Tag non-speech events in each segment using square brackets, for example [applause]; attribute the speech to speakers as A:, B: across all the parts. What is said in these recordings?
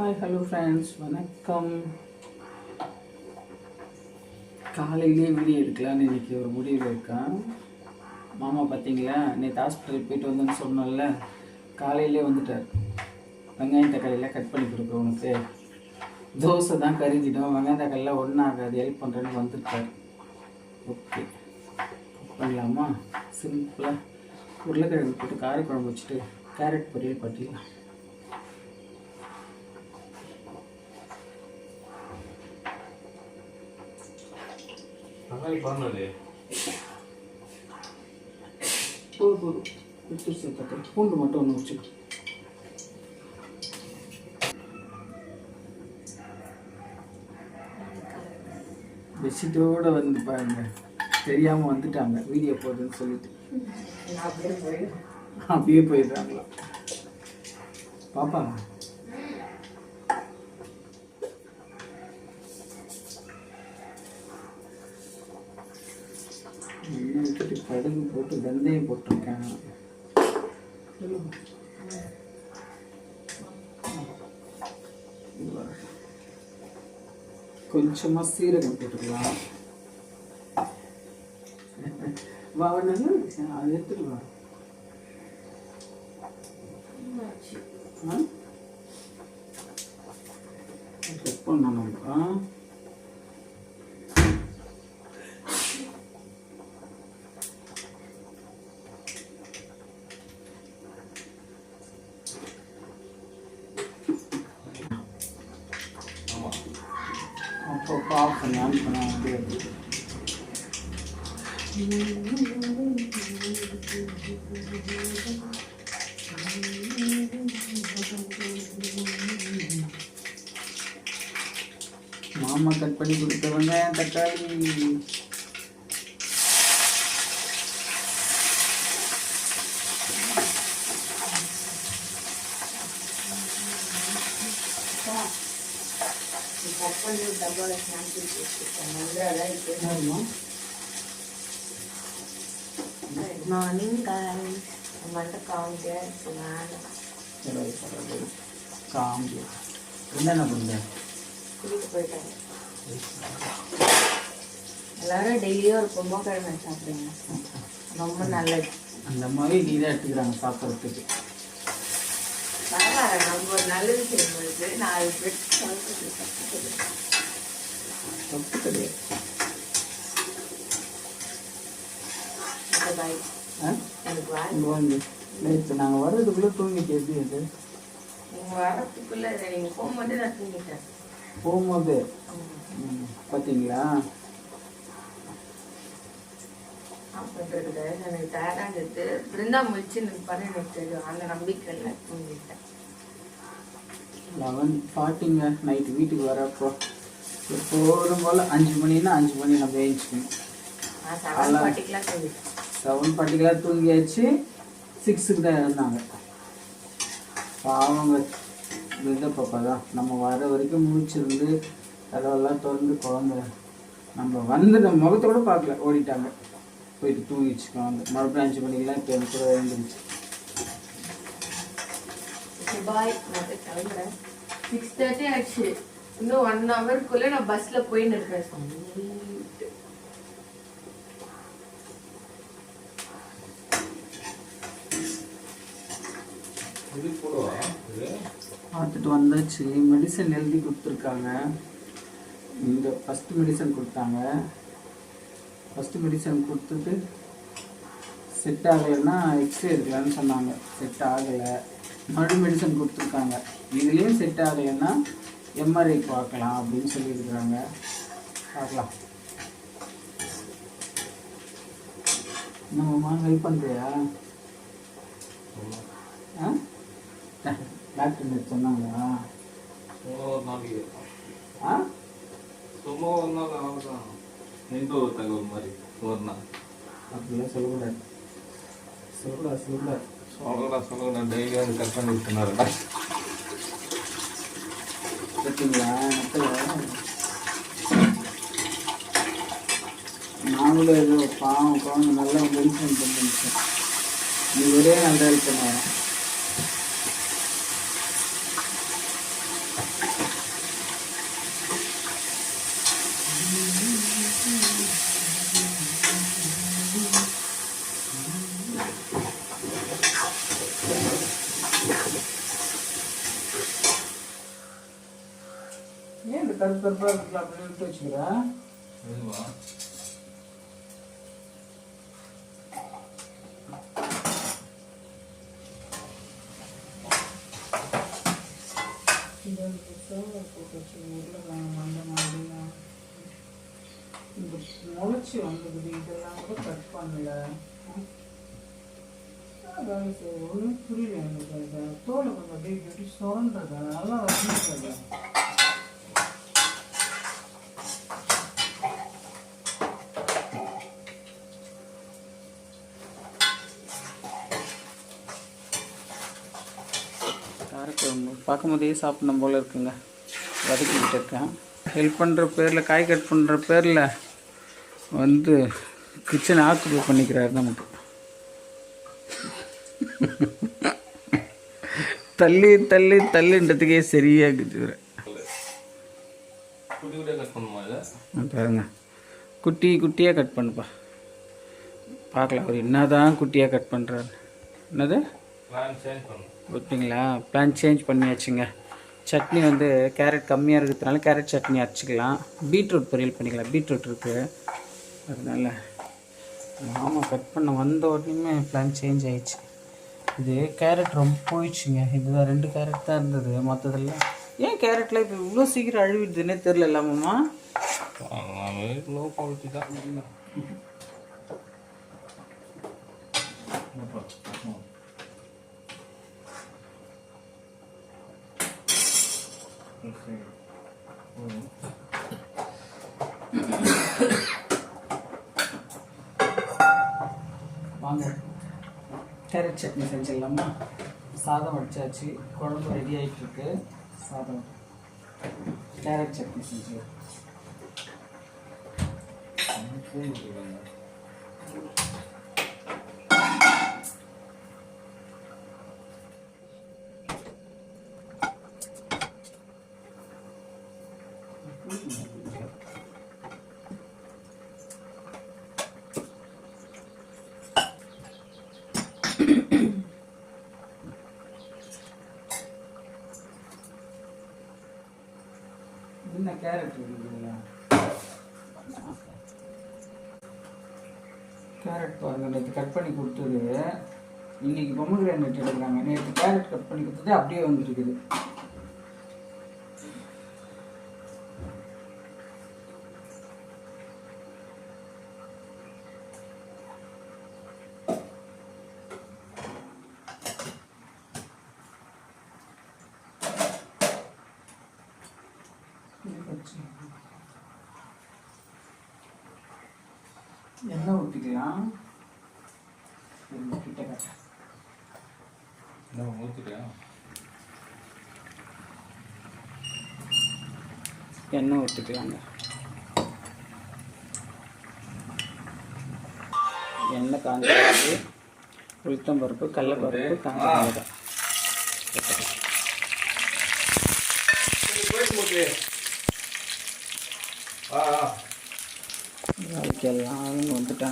A: Hi hello friends வணக்கம். காலையிலே video எடுக்கலான்னு இன்னைக்கு ஒரு முடிவில் இருக்கேன் மாமா பார்த்தீங்களா நேற்று ஹாஸ்பிட்டல் போயிட்டு வந்தேன்னு சொன்னோம்ல காலையிலே வந்துட்டார். வெங்காயம் தக்காளியெல்லாம் கட் பண்ணி கொடுக்குறோம் உனக்கு. தோசை தான் கரிஞ்சிடும் வெங்காயம் தக்காளிலாம் ஒன்றும் ஆகாது. ஹெல்ப் பண்ணுறேன்னு வந்துட்டார். ஓகே பண்ணலாமா? சிம்பிளாக உருளைக்கிழங்கு போட்டு காரக்குழம்பு வச்சுட்டு கேரட் பொரியல் பண்ணிடலாம்.
B: தக்காளி பண்ணலே
A: போதும் போதும். எடுத்து சேர்த்தாக்க பூண்டு மட்டும் ஒன்று வச்சுக்கோ பெட்ஷீட்டோட வந்து பாருங்க. தெரியாமல் வந்துட்டாங்க. வீடியோ போடுறேன்னு சொல்லிட்டு. அப்படியே போயிடுறாங்களா? பாப்பா எண்ணெய் விட்டுட்டு கடுகு போட்டு வெந்தயம் போட்டிருக்கேன். இது வர. கொஞ்சமா சீரகம் போட்டுக்கலாம். வா வா, நல்லா இருக்கு. அது எடுத்துட்டு வா. பண்ணணும் நம்ம ஆ?
B: ஆமா
A: இப்போ ஆஃப் பண்ணி ஆன் பண்ண அப்படியே மாமா கட் பண்ணி கொடுத்தவங்க தக்காளி. என்னதும்மா?
C: Morning guys. நம்மள்ட்ட காமிக்க வேணும்
A: சரி, பரவாயில்ல. காம்பு என்னென்ன பண்ணுற
C: கூட்டிட்டு போயிட்டாங்க எல்லாரும் டெய்லியும் ஒரு பொம்மைக்கிழமை சாப்பிடுங்க. ரொம்ப நல்லது.
A: அந்த மாதிரி நீ தான் எடுத்துக்கிறாங்க சாப்பிட்றதுக்கு.
C: பரவாயில்ல நம்ம ஒரு நல்லது செய்யும்போது நாலு பேர் சாப்பிட்டு
A: தப்பு கிடையாது நேற்று நாங்கள் வர்றதுக்குள்ளே தூங்கிட்டு எப்படி அது
C: வரத்துக்குள்ள நீங்க போகும்போது நான் தூங்கிட்டேன்.
A: போகும்போது? பார்த்தீங்களா
C: அப்படின்றது எனக்கு டயர்டாக இருந்தது. பிருந்தா முடிச்சு நிற்பாரு எனக்கு தெரியும். அந்த நம்பிக்கையில் தூங்கிட்டேன்.
A: லெவன் ஃபார்ட்டிங்க நைட்டு வீட்டுக்கு வரப்போ எப்போதும் போல் அஞ்சு மணின்னா அஞ்சு மணி நம்ம ஏஞ்சிக்கணும்.
C: செவன்
A: ஃபார்ட்டிக்கெல்லாம் தூங்கியாச்சு. சிக்ஸுக்கு தான் இருந்தாங்க பாவங்க. பாப்பா தான். நம்ம வர வரைக்கும் முடிச்சிருந்து கதவெல்லாம் திறந்து குழந்த. நம்ம வந்து நம்ம முகத்தை கூட பார்க்கல. ஓடிட்டாங்க. போயிட்டு தூங்கிச்சு குழந்தை. மறுபடியும் அஞ்சு மணிக்கெல்லாம் இப்போ எனக்கு கூட எழுந்துருச்சு.
C: பாய் சிக்ஸ் தேர்ட்டி ஆச்சு இன்னும் ஒன் ஹவருக்குள்ளே நான்.
B: இது போடுவா? இது?
A: பார்த்துட்டு வந்தாச்சு. மெடிசன் எழுதி கொடுத்துருக்காங்க. இந்த ஃபஸ்ட்டு மெடிசன் கொடுத்தாங்க. ஃபஸ்ட்டு மெடிசன் கொடுத்துட்டு செட் ஆகலைன்னா எக்ஸ்ரே எடுக்கலான்னு சொன்னாங்க. செட் ஆகலை. மறுபடியும் மெடிசன் கொடுத்துருக்காங்க. இதுலேயும் செட் ஆகலைன்னா எம்ஆர்ஐ பார்க்கலாம் அப்படின்னு சொல்லியிருக்கிறாங்க. பார்க்கலாம். என்னம்மா ஹெல்ப் பண்ணுறியா ஆ? டாக்டர் சொன்னாங்களா? ஆ?
B: சும்மா ஒரு நாள் நின்று ஒரு தகவல் மாதிரி ஒரு நாள்.
A: அப்படிலாம் சொல்லக்கூடாது சொல்லக்கூடாது சொல்லக்கூடாது
B: சொல்லடா சொல்லடா. டெய்லி வந்து கட் பண்ணி விட்டுனாருடா
A: பார்த்தீங்களா நெத்தில் நாங்களும் ஏதோ பாவம் குழந்தை நல்லா மென்ஷன் பண்ணிச்சு நீ ஒரே நல்லா ஹெல்ப் பண்ண கருப்பாக இருக்குல்ல அப்படின்னு விட்டு வச்சுக்கிறா
B: எதுவா?
A: இந்த முளைச்சி வந்தது இதெல்லாம் கூட கட் பண்ணல. ஒன்றும் புரியல எனக்கு தோலை கொஞ்சம் அப்படியே சுரண்டது நல்லா வந்துருக்குது பார்க்கும்போதே சாப்பிடணும் போல இருக்குங்க. வதக்கிக்கிட்டு இருக்கேன். ஹெல்ப் பண்ணுற பேரில் காய் கட் பண்ணுற பேரில் வந்து கிச்சனை ஆக்குபை பண்ணிக்கிறாரு நமக்கு தள்ளி தள்ளி தள்ளின்றதுக்கே
B: இதை?
A: ஆ, பாருங்க. குட்டி குட்டியாக கட் பண்ணுப்பா. பார்க்கலாம் அவர் என்னதான் குட்டியாக கட் பண்ணுறாரு என்னது? ஓகேங்களா? Plan change பண்ணியாச்சுங்க. சட்னி வந்து கேரட் கம்மியாக இருக்கிறதுனால கேரட் சட்னி அரைச்சிக்கலாம். பீட்ரூட் பொரியல் பண்ணிக்கலாம். பீட்ரூட் இருக்குது அதனால மாமா கட் பண்ண வந்த உடனே பிளான் சேஞ்ச் ஆயிடுச்சு. இது கேரட் ரொம்ப போயிடுச்சுங்க. இதுதான் ரெண்டு கேரட் தான் இருந்தது. மற்றதெல்லாம் ஏன் கேரட்டில் இப்போ இவ்வளோ சீக்கிரம் அழுவிடுதுன்னே தெரில இல்லாமம்மா
B: லோ குவாலிட்டி தான். [coughs]
A: வாங்க. கேரட் சட்னி செஞ்சிடலாமா? சாதம் வடிச்சாச்சு. குழம்பு ரெடி ஆகிட்டு இருக்கு சாதம். கேரட் சட்னி செஞ்சு என்ன கேரட் இருக்குங்களா கேரட் பாருங்க நேற்று கட் பண்ணி கொடுத்தது. இன்னைக்கு பொம்மை கிரானைட் எடுக்கிறாங்க. நேற்று கேரட் கட் பண்ணி கொடுத்தது அப்படியே வந்துருக்குது எண்ணெய் ஊற்றிக்கலாம் கிட்ட கட்ட.
B: ஊற்றிட்டியா
A: எண்ணெய் ஊற்றிக்கலாங்க எண்ணெய் காஞ்ச பருப்பு உளுத்தம் பருப்பு கடலப்பருப்பு காஞ்ச மிளகாய்.
B: ஆ. ஆ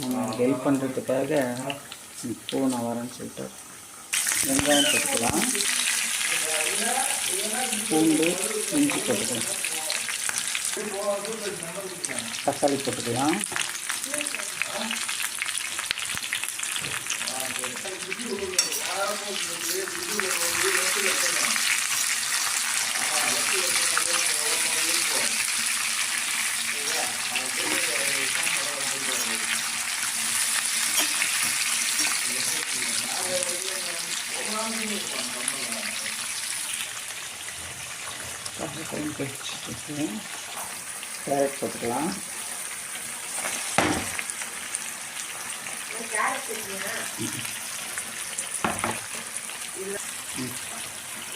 A: நம்ம ஹெல்ப் பண்ணுறதுக்காக இப்போ நான் வரேன்னு சொல்லிட்டார் வெங்காயம் போட்டுக்கலாம். பூண்டு இஞ்சி போட்டுக்கலாம். தக்காளி போட்டுக்கலாம். கடலைப்பருப்பு வச்சுட்டு கேரட் போட்டுக்கலாம்.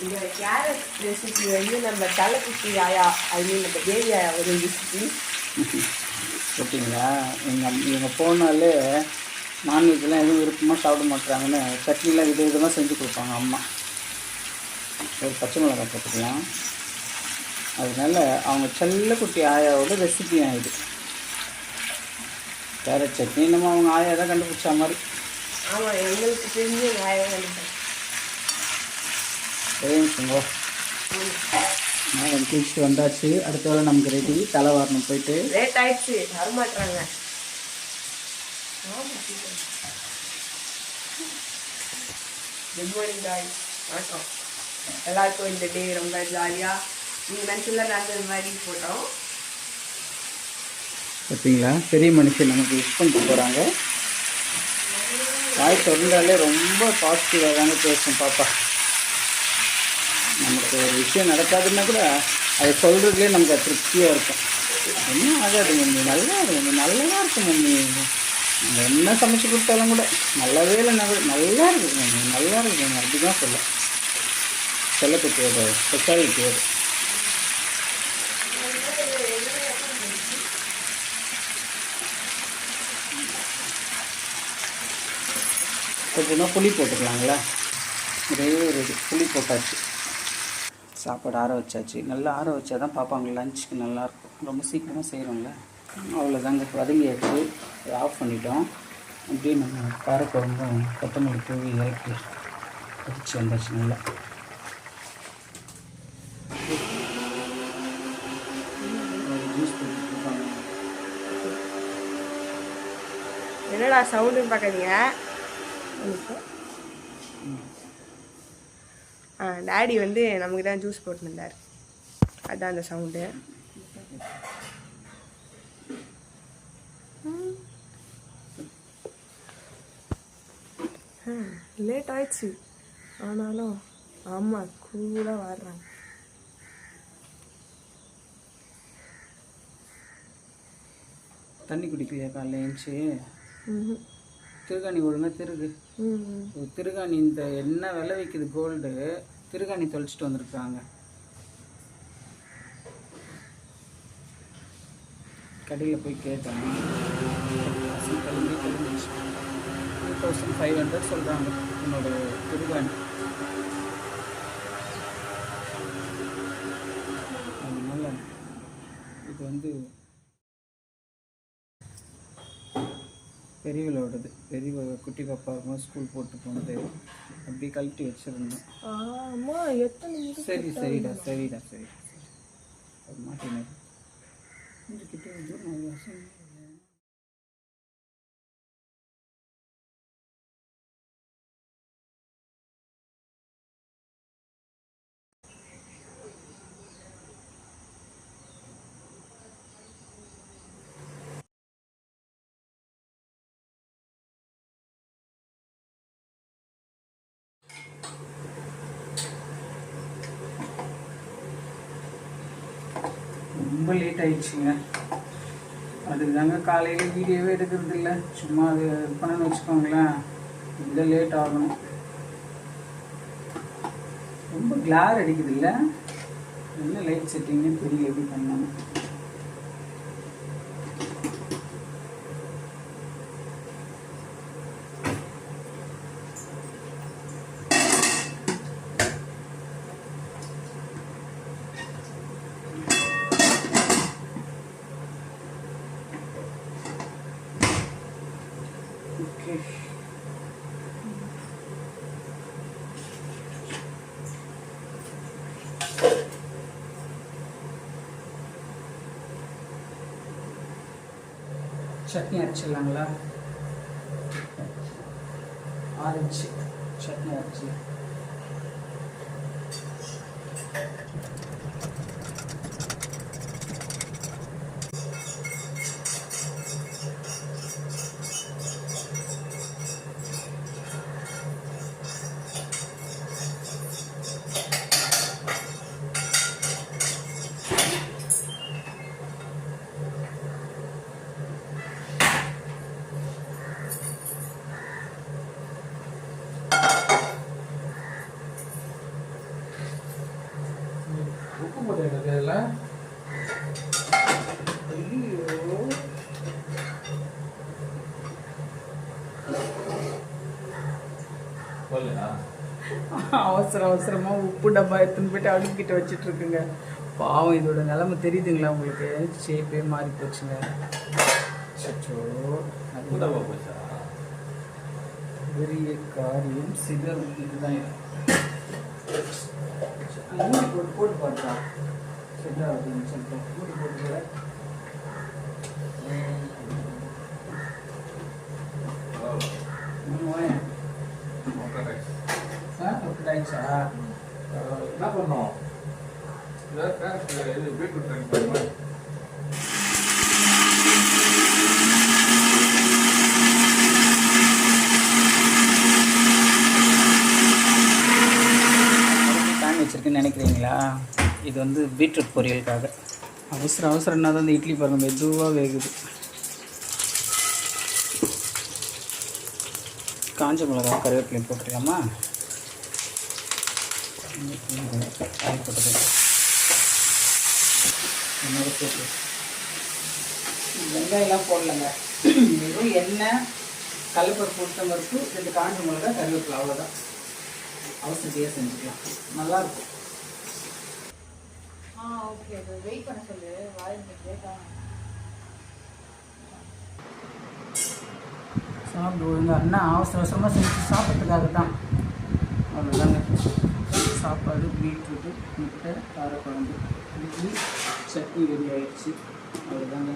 C: இந்த கேரட் ரெசிபி வந்து நம்ம தலைக்குட்டி ஆயா ஐ மீன் நம்ம தேவி ஆயா ஒரு ரெசிபி
A: ஓகேங்களா எங்கள் எங்கள் போனாலே நான்வெஜ்லாம் எதுவும் விருப்பமாக சாப்பிட மாட்டுறாங்கன்னு சட்னிலாம் வித விதமாக செஞ்சு கொடுப்பாங்க அம்மா. ஒரு பச்சை மிளகாய் போட்டுக்கலாம். அதனால அவங்க செல்லக்குட்டி ஆயாவோட ரெசிபி இது கேரட் சட்னி நம்ம அவங்க ஆயா தான் கண்டுபிடிச்ச மாதிரி.
C: ஆமா எங்களுக்கு தெரிஞ்ச ஆயா
A: நிமிஷம் நான் வந்தாச்சு. அடுத்த வேலை நமக்கு ரெடி தலை வாரணும் போயிட்டு.
C: லேட் ஆயிடுச்சு வரமாட்டாங்க குட் மார்னிங் காய் வணக்கம் எல்லாருக்கும் இந்த டே ரொம்ப ஜாலியாக நீங்கள் நினச்சல நடந்தது மாதிரி போட்டோம்
A: பார்த்தீங்களா பெரிய மனுஷன் நமக்கு விஷ் பண்ணிட்டு போகிறாங்க வாய் தொடர்ந்தாலே ரொம்ப பாசிட்டிவாக தாங்க பேசும் பாப்பா. நமக்கு ஒரு விஷயம் நடக்காதுன்னா கூட அதை சொல்கிறதுலே நமக்கு திருப்தியாக இருக்கும். என்ன ஆகாது மம்மி. நல்லா இருக்கும் மம்மி. நல்லா இருக்கும் மம்மி. என்ன சமைச்சு கொடுத்தாலும் கூட நல்லாவே இல்லை நல்லா நல்லா இருக்குது நல்லா இருக்குது. அப்படி தான் சொல்ல செல்லப்பட்டியோட ஸ்பெஷாலிட்டியோட கொஞ்சமாக புளி போட்டுக்கலாங்களா? ஒரே ஒரு புளி போட்டாச்சு. சாப்பாடு ஆற வச்சாச்சு. நல்லா ஆற வச்சா தான் பார்ப்பாங்க லஞ்சுக்கு நல்லாயிருக்கும் ரொம்ப சீக்கிரமாக செய்கிறோம்ல அவ்வளோதாங்க வதங்கியாச்சு ஆஃப் பண்ணிட்டோம். அப்படியே நம்ம காரக்குழம்பும் கொத்தமல்லி தூவி இறக்கி பிடிச்சி வந்தாச்சு நல்லா.
C: என்னடா சவுண்டுன்னு பார்க்காதீங்க டேடி டாடி வந்து நமக்கு தான் ஜூஸ் போட்டுருந்தார் அதுதான் அந்த சவுண்டு லேட் ஆயிடுச்சு. ஆனாலும் ஆமாம் கூலாக வர்றாங்க
A: தண்ணி குடிக்கலையா காலைல
C: ம்ஹும்.
A: திருகாணி ஒழுங்கா திருகு. திருகாணி இந்த என்ன விலை விற்கிது கோல்டு திருகாணி தொலைச்சிட்டு வந்திருக்காங்க. கடையில் போய் கேட்டேன். தௌசண்ட் ஃபைவ் ஹண்ட்ரட் சொல்கிறாங்க என்னோட திருகாணி அதனால இது வந்து பெரியவளோடது பெரியவ குட்டி பாப்பா இருக்கும்போது ஸ்கூல் போட்டு போனது. அப்படி கழட்டி வச்சிருந்தேன். சரி சரிடா சரிடா சரிடா. சரி அது ரொம்ப லேட் ஆயிடுச்சுங்க. அதுக்கு தாங்க காலையில் வீடியோவே எடுக்கிறது இல்லை சும்மா அது பண்ணணும்னு வச்சுக்கோங்களேன். இதில் லேட் ஆகணும். ரொம்ப கிளார் அடிக்குது இல்லை என்ன லைட் செட்டிங்னு தெரியல எப்படி பண்ணணும். சட்னி அரைச்சிடலாங்களா? ஆரஞ்சு சட்னி அரைச்சி
B: உப்பு போட்டு இதில்
A: ஐயோ
B: போடலையா
A: அவசர அவசரமாக உப்பு டப்பா எடுத்துன்னு போயிட்டு அடுக்கிட்ட வச்சிட்டு இருக்குங்க பாவம் இதோட நிலைமை தெரியுதுங்களா உங்களுக்கு? ஷேப்பே மாறி போச்சுங்க. பெரிய காரியம். சிதறும் இதுதான். மூடி போட்டு போட்டு பாருப்பா செட் ஆகுதுன்னு சொல்லிட்டு. மூடி போட்டு போட மூணு வாயம் சார் ஒர்க்
B: என்ன இது பீட்ரூட் பண்ணுமா
A: பேன் வச்சுருக்குன்னு நினைக்கிறீங்களா? இது வந்து பீட்ரூட் பொரியலுக்காக. அவசரம் அவசரம்னா தான் இந்த இட்லி பாருங்கள் மெதுவாக வேகுது. காஞ்ச மிளகா கருவேப்பிலையும் போட்டுக்கலாமா? போட்டு வெங்காயம்லாம் போடலைங்க. வெறும் எண்ணெய் கடலப்பருப்பு உளுத்தம் பருப்பு ரெண்டு காஞ்ச மிளகா கருவேப்பிலை அவ்வளோதான் அவசரத்தையே செஞ்சுக்கலாம். நல்லாயிருக்கும்.
C: ஆ ஓகே வெயிட் பண்ண சொல்லு. வாய்
A: சாப்பிட்டு ஒழுங்கா அண்ணா அவசர அவசரமாக செஞ்சு சாப்பிட்றதுக்காக தான் அவ்வளோதாங்க சாப்பாடு பீட்ரூட்டு முட்டை காரக்குழம்பு இட்லி சட்னி ரெடி ஆகிடுச்சு அதுதாங்க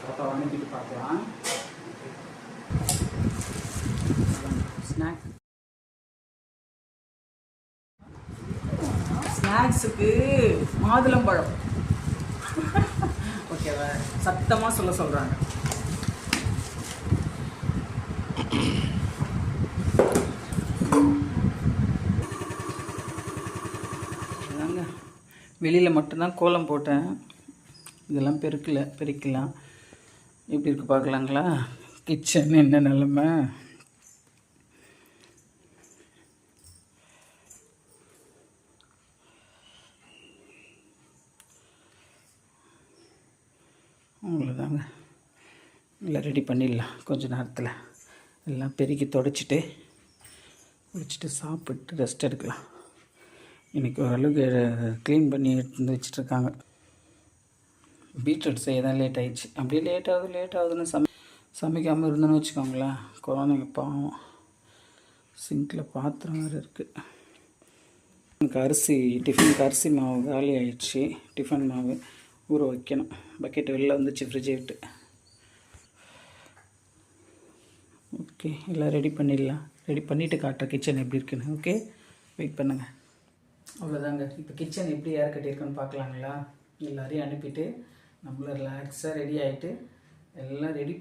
A: பாப்பா அனுப்பிட்டு பார்க்கலாம் ஸ்நாக் ஸ்நாக்ஸுக்கு மாதுளம்பழம். [laughs] ஓகேவா சத்தமாக சொல்ல சொல்கிறாங்க வெளியில் மட்டும்தான் கோலம் போட்டேன். இதெல்லாம் பெருக்கல பெருக்கலாம். எப்படி இருக்கு பார்க்கலாங்களா? கிச்சன் என்ன நிலமை? அவ்வளோதாங்க எல்லாம் ரெடி பண்ணிடலாம் கொஞ்ச நேரத்தில். எல்லாம் பெருக்கி தொடச்சிட்டு குளிச்சுட்டு சாப்பிட்டு ரெஸ்ட் எடுக்கலாம். இன்றைக்கி ஓரளவுக்கு க்ளீன் பண்ணி எடுத்து வந்து வச்சிட்ருக்காங்க. பீட்ரூட் செய்ய தான் லேட் ஆகிடுச்சு அப்படியே லேட் ஆகுது லேட் ஆகுதுன்னு சமை சமைக்காமல் இருந்தோன்னு வச்சுக்கோங்களேன். குழந்தைங்க பாவம். சிங்கில் பாத்திரம் வேறு இருக்குது எனக்கு அரிசி டிஃபனுக்கு அரிசி மாவு காலி ஆகிடுச்சு டிஃபன் மாவு ஊற வைக்கணும். பக்கெட் வெளில வந்துச்சு ஃப்ரிட்ஜை விட்டு. ஓகே எல்லாம் ரெடி பண்ணிடலாம். ரெடி பண்ணிவிட்டு காட்டுற கிச்சன் எப்படி இருக்குன்னு. ஓகே வெயிட் பண்ணுங்கள் அவ்வளோதாங்க இப்போ கிச்சன் எப்படி ஏர் கட்டியிருக்குன்னு பார்க்கலாங்களா? எல்லாரையும் அனுப்பிட்டு நம்மளும் ரிலாக்ஸாக ரெடி ஆகிட்டு எல்லாம் ரெடி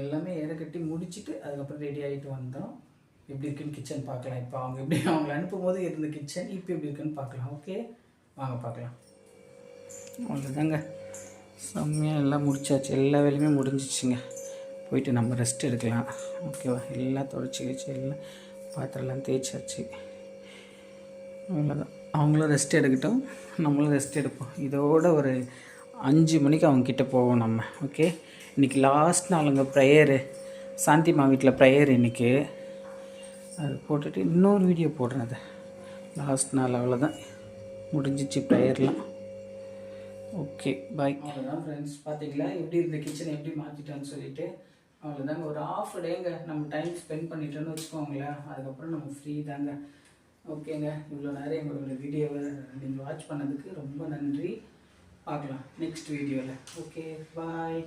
A: எல்லாமே ஏற கட்டி முடிச்சுட்டு அதுக்கப்புறம் ரெடி ஆகிட்டு வந்தோம். எப்படி இருக்குன்னு கிச்சன் பார்க்கலாம். இப்போ அவங்க எப்படி அவங்கள அனுப்பும் போது இருந்த கிச்சன் இப்போ எப்படி இருக்குன்னு பார்க்கலாம். ஓகே வாங்க பார்க்கலாம். அவ்வளோதாங்க செம்மையாக எல்லாம் முடிச்சாச்சு. எல்லா வேலையுமே முடிஞ்சிச்சுங்க. போயிட்டு நம்ம ரெஸ்ட் எடுக்கலாம். ஓகேவா எல்லாம் தொடச்சி வச்சு எல்லாம் பாத்திரம்லாம் தேய்ச்சாச்சு. அவ்வளோதான் அவங்களும் ரெஸ்ட் எடுக்கட்டும். நம்மளும் ரெஸ்ட் எடுப்போம். இதோட ஒரு அஞ்சு மணிக்கு அவங்க கிட்டே போவோம் நம்ம. ஓகே இன்றைக்கி லாஸ்ட் நாளுங்க ப்ரேயரு சாந்திமா வீட்டில் ப்ரேயர் இன்றைக்கி அது போட்டுட்டு இன்னொரு வீடியோ போடுறேன் அதை. லாஸ்ட் நாள் அவ்வளோதான் முடிஞ்சிச்சு ப்ரேயர்லாம் ஓகே பாய் அவ்வளோதான் ஃப்ரெண்ட்ஸ் பார்த்தீங்களா எப்படி இருந்த கிச்சனை எப்படி மாற்றிட்டோன்னு சொல்லிட்டு. அவ்வளோதாங்க ஒரு ஆஃப் டேங்க நம்ம டைம் ஸ்பெண்ட் பண்ணிட்டோன்னு வச்சுக்கோங்களேன். அதுக்கப்புறம் நம்ம ஃப்ரீ தாங்க. ஓகேங்க. இவ்வளோ நேரம் எங்களோட வீடியோவை நீங்கள் வாட்ச் பண்ணதுக்கு ரொம்ப நன்றி. பார்க்கலாம் நெக்ஸ்ட் வீடியோவில் ஓகே பாய்